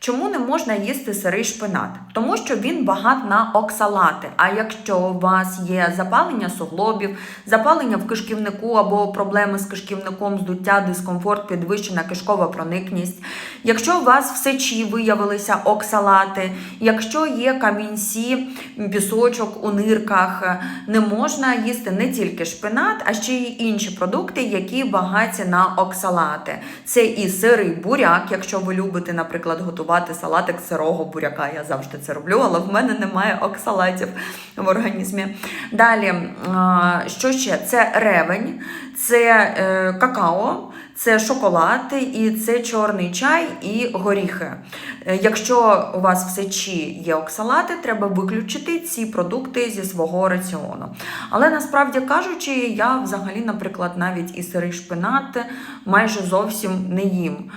Чому не можна їсти сирий шпинат? Тому що він багат на оксалати. А якщо у вас є запалення суглобів, запалення в кишківнику або проблеми з кишківником, здуття, дискомфорт, підвищена кишкова проникність, якщо у вас в сечі виявилися оксалати, якщо є камінці, пісочок у нирках, не можна їсти не тільки шпинат, а ще й інші продукти, які багаті на оксалати. Це і сирий буряк, якщо ви любите, наприклад, готувати салатик сирого буряка. Я завжди це роблю, але в мене немає оксалатів в організмі. Далі, що ще? Це ревень, це е, какао, це шоколад і це чорний чай і горіхи. Е, Якщо у вас в сечі є оксалати, треба виключити ці продукти зі свого раціону. Але насправді кажучи, я взагалі, наприклад, навіть і сирий шпинат майже зовсім не їм,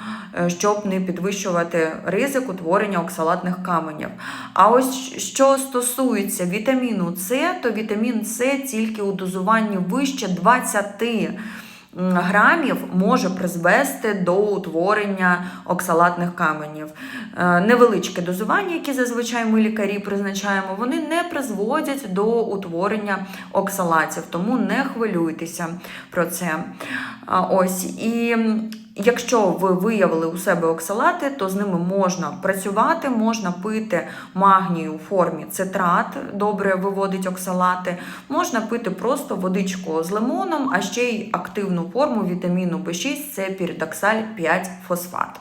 щоб не підвищувати ризик утворення оксалатних каменів. А ось що стосується вітаміну С, то вітамін С тільки у дозуванні вище 20 грамів може призвести до утворення оксалатних каменів. Е, Невеличке дозування, які зазвичай ми лікарі призначаємо, вони не призводять до утворення оксалатів, тому не хвилюйтеся про це. Ось і. Якщо ви виявили у себе оксалати, то з ними можна працювати, можна пити магній у формі цитрат, добре виводить оксалати, можна пити просто водичку з лимоном, а ще й активну форму вітаміну В6 це піридоксаль 5 фосфат.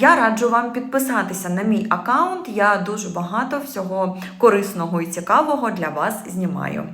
Я раджу вам підписатися на мій аккаунт. Я дуже багато всього корисного і цікавого для вас знімаю.